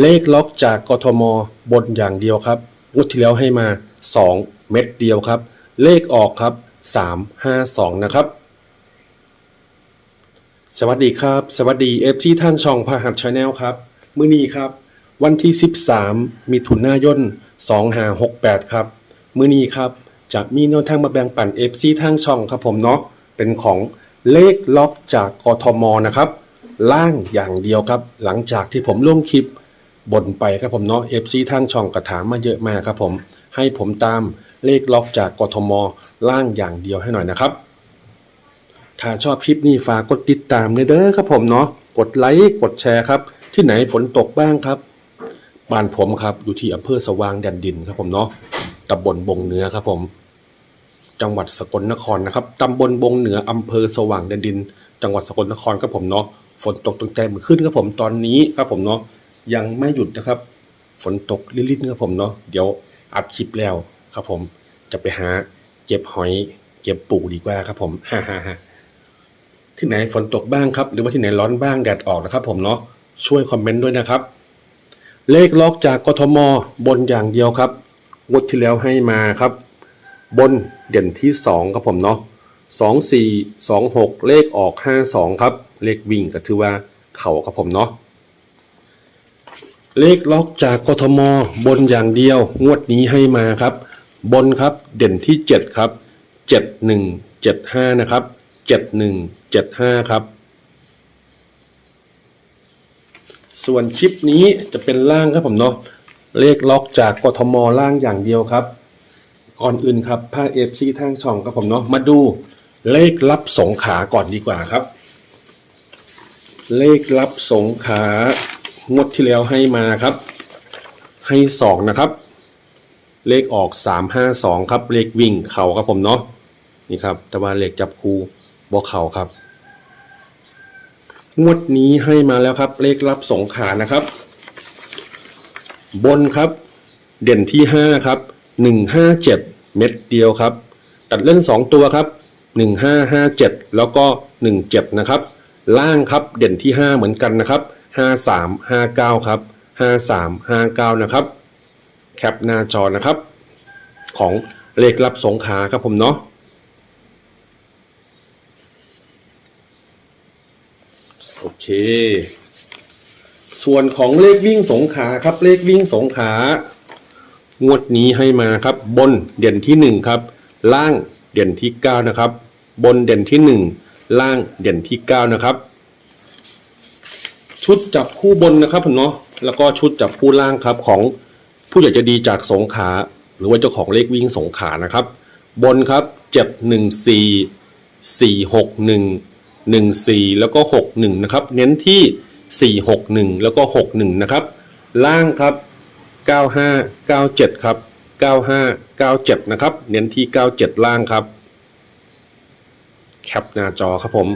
เลขล็อกจากกทมบนอย่างเดียวครับงวดที่แล้วให้มา 2 เม็ดเดียวครับ เลขออกครับ 352 นะครับ สวัสดีครับ สวัสดีเอฟที่ท่านช่องพาหัสชาแนลครับ มื้อนี้ครับ วันที่ 13 มิถุนายน2568 ครับ มื้อนี้ครับ จะมีแนวทางมาแบ่งปันเอฟซีทางช่องครับผมเนาะเป็นของเลขล็อกจากกทมนะครับ ล่างอย่างเดียวครับ หลังจากที่ผมลงคลิป บ่นไปครับผมเนาะ FC ทางช่องกระถามมาเยอะมากครับผม ให้ผมตามเลขล็อกจากกทมล่างอย่างเดียวให้หน่อยนะครับ ถ้าชอบคลิปนี้ฝากกดติดตามเด้อครับผมเนาะกดไลค์กดแชร์ครับ ที่ไหนฝนตกบ้างครับบ้านผมครับอยู่ที่อำเภอสว่างแดนดินครับผมเนาะตำบลบงเหนือครับผม จังหวัดสกลนครนะครับตำบลบงเหนืออำเภอสว่างแดนดิน จังหวัดสกลนครครับผมเนาะฝนตกตั้งแต่เมื่อคืนครับผมตอนนี้ครับผมเนาะ ยังไม่หยุดนะครับ ฝนตกลิลิๆครับผมเนาะเดี๋ยวอัดคลิปแล้วครับผมจะไปหาเก็บหอย เก็บปูดีกว่าครับผมฮ่าฮ่าฮ่าที่ไหนฝนตกบ้างครับ หรือว่าที่ไหนร้อนบ้างแดดออกนะครับ ผมเนาะช่วยคอมเมนต์ด้วยนะครับ เลขล็อกจากกทมบนอย่างเดียวครับงวดที่แล้วให้มาครับ บนเด่นที่ 2 ครับผมเนาะ2 4 2 6เลขออก5 2ครับ เลขวิ่งก็ถือว่าเข่าครับผมเนาะ เลขล็อกจากกทม บนอย่างเดียว งวดนี้ให้มาครับ บนครับเด่นที่ 7 ครับ 71 75 นะครับ 71 75 ครับ ส่วนคลิปนี้จะเป็นล่างครับผมเนาะเลขล็อกจากกทมล่างอย่างเดียวครับ ก่อนอื่นครับภาคเอฟซีทางช่องครับผมเนาะมาดูเลขลับสงขาก่อนดีกว่าครับ เลขลับสงขา งวดที่แล้วให้มาครับ ให้สองนะครับ เลขออกสามห้าสองครับ เลขวิ่งเข่าครับผมเนาะนี่ครับ แต่ว่าเลขจับคูบวเข่าครับ งวดนี้ให้มาแล้วครับ เลขลับสองขานะครับ บนครับ เด่นที่5ครับ157เม็ดเดียวครับ ตัดเล่น2ตัวครับ1557แล้วก็17นะครับ ล่างครับเด่นที่5เหมือนกันนะครับ 5359 ครับ 5359 นะครับ แคปหน้าจอนะครับ ของเลขลับสงขาครับผมเนาะโอเค ส่วนของเลขวิ่งสงขาครับ เลขวิ่งสงขางวดนี้ให้มาครับ บนเด่นที่ 1 ครับ ล่างเด่นที่ 9 นะครับ บนเด่นที่ 1 ล่างเด่นที่ 9 นะครับ ชุดจับคู่บนนะครับผมเนาะแล้วก็ชุดจับคู่ล่างครับของผู้ใหญ่จะดีจากสงขา หรือว่าเจ้าของเลขวิ่งสงขานะครับ บนครับ714 461 14แล้วก็61นะครับ เน้นที่461แล้วก็61นะครับ ล่างครับ95 97ครับ95 97นะครับ เน้นที่97ล่างครับ แคปหน้าจอครับผม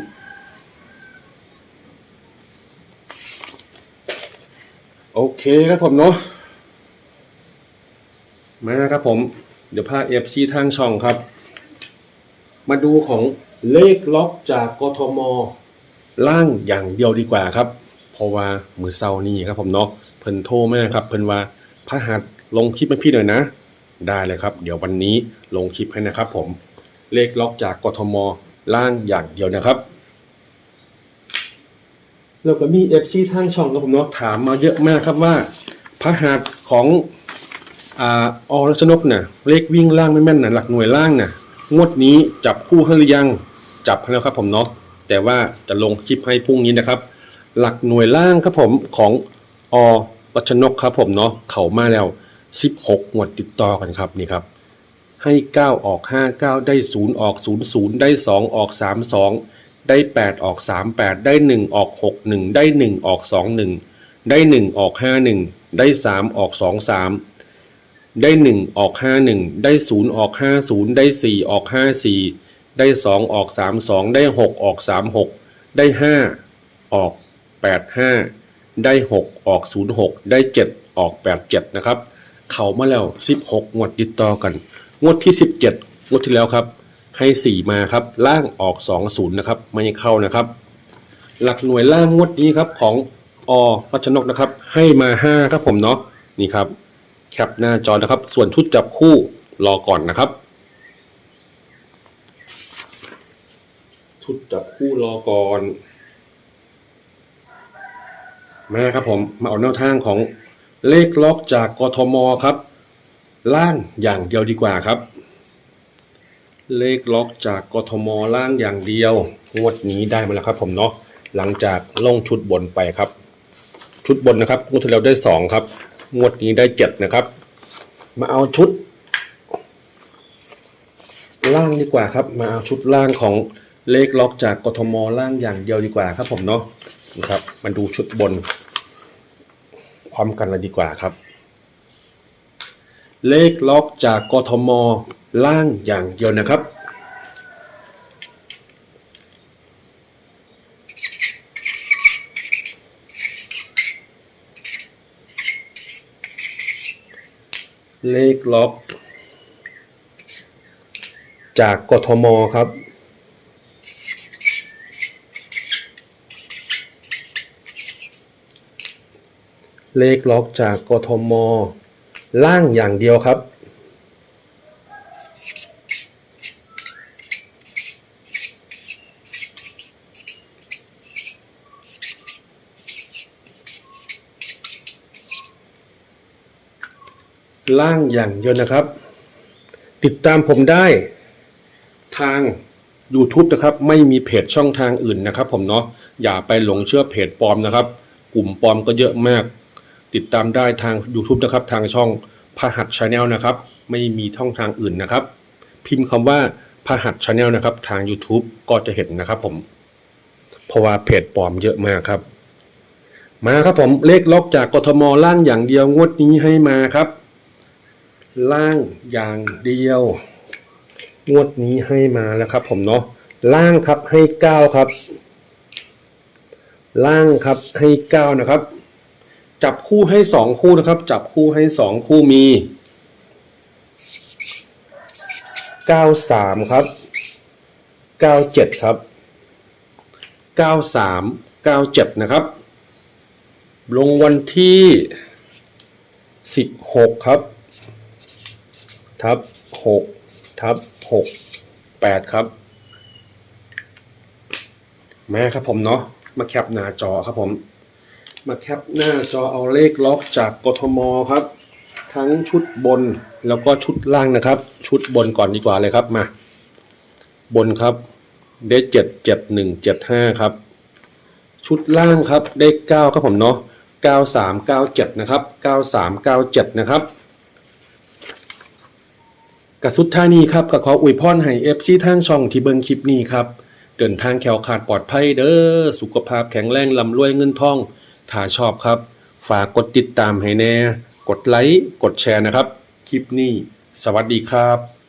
โอเคครับผมเนาะมาครับผม เดี๋ยวพาเอฟซีทางช่องครับ มาดูของเลขล็อกจากกทม ล่างอย่างเดียวดีกว่าครับ เพราะว่ามือเศร้านี่ครับผมเนาะเพิ่นโทรมาครับ เพิ่นว่าพระหัสลงคลิปให้พี่หน่อยนะ ได้เลยครับ เดี๋ยววันนี้ลงคลิปให้นะครับผมเลขล็อกจากกทม ล่างอย่างเดียวนะครับ แล้วก็มีเอฟซีทางช่องครับผมเนาะถามมาเยอะมากครับว่าพระหัสของอ่าอรชนกน่ะเลขวิ่งล่างไม่แม่นน่ะหลักหน่วยล่างน่ะงวดนี้จับคู่ให้หรือยังจับให้แล้วครับผมเนาะแต่ว่าจะลงคลิปให้พรุ่งนี้นะครับ หลักหน่วยล่างครับผมของอรัชนกครับผมเนาะเขามาแล้ว 16งวดติดต่อกันครับนี่ครับให้ 9 ออก 5 9 ได้ 0 ออก 0 0 ได้ 2 ออก 3 2 ได้ 8 ออก 3 8 ได้ 1 ออก 6 1 ได้ 1 ออก 2 1 ได้ 1 ออก 5 1 ได้ 3 ออก 2 3 ได้ 1 ออก 5 1 ได้ 0 ออก 5 0 ได้ 4 ออก 5 4 ได้ 2 ออก 3 2 ได้ 6 ออก 3 6 ได้ 5 ออก 8 5 ได้ 6 ออก 0 6 ได้ 7 ออก 8 7 นะครับ เข้ามาแล้ว 16 งวดติดต่อกัน งวดที่ 17 งวดที่แล้วครับ ให้ 4 มาครับ ล่างออก 2 0นะครับ ไม่เข้านะครับ หลักหน่วยล่างงวดนี้ครับของอรัชนกนะครับ ให้มา 5 ครับผมเนาะ นี่ครับ แคปหน้าจอนะครับ ส่วนชุดจับคู่รอก่อนนะครับ ชุดจับคู่รอก่อนมาครับผม มาเอาแนวทางของเลขล็อกจากกทมครับ ล่างอย่างเดียวดีกว่าครับ เลขล็อกจากกทมล่างอย่างเดียวงวดนี้ได้มาแล้วครับผมเนาะหลังจากลงชุดบนไปครับ ชุดบนนะครับงวดที่แล้วได้สองครับ งวดนี้ได้เจ็ดนะครับ มาเอาชุด ล่างดีกว่าครับ มาเอาชุดล่างของเลขล็อกจากกทมล่างอย่างเดียวดีกว่าครับผมเนาะนะครับมาดูชุดบนพร้อมกันเลยดีกว่าครับ เลขล็อกจากกทม ล่างอย่างเดียวนะครับ เลขล็อก จากกทม ครับเลขล็อกจากกทม ล่างอย่างเดียวครับ ล่างอย่างเดียวนะครับ ติดตามผมได้ทาง YouTube นะครับ ไม่มีเพจช่องทางอื่นนะครับ ผมเนาะอย่าไปหลงเชื่อเพจปลอมนะครับ กลุ่มปลอมก็เยอะมาก ติดตามได้ทาง YouTube นะครับ ทางช่องพหัสชาแนลนะครับ ไม่มีช่องทางอื่นนะครับ พิมพ์คำว่าพหัสชาแนลนะครับ ทาง YouTube ก็จะเห็นนะครับผม เพราะว่าเพจปลอมเยอะมากครับ มาครับผมเลขล็อกจากกทมล่างอย่างเดียวงวดนี้ให้มาครับ ล่างอย่างเดียว งวดนี้ให้มาแล้วครับ ผมเนาะล่างครับให้เก้าครับ ล่างครับให้เก้านะครับ จับคู่ให้สองคู่นะครับ จับคู่ให้สองคู่มีเก้าสามครับเก้าเจ็ดครับเก้าสามเก้าเจ็ดนะครับ ลงวันที่สิบหกครับ ทับหกทับหกแปดครับแมาครับผมเนาะมาแคปหน้าจอครับผม มาแคปหน้าจอเอาเลขล็อกจากกทมครับ ทั้งชุดบนแล้วก็ชุดล่างนะครับ ชุดบนก่อนดีกว่าเลยครับมาบนครับได้เจ็ดเจ็ดหนึ่งเจ็ดห้าครับ ชุดล่างครับได้เก้าครับผมเนาะเก้าสามเก้าเจ็ดนะครับเก้าสามเก้าเจ็ดนะครับกระสุดท่านี้ครับก็ขออวยพรให้เอฟซีทางช่องที่เบิ่งคลิปนี้ครับ เดินทางแขวขาดปลอดภัยเด้อสุขภาพแข็งแรงลำรวยเงินทอง ถ้าชอบครับ ฝากกดติดตามให้แน่ กดไลค์ กดแชร์นะครับ คลิปนี้ สวัสดีครับ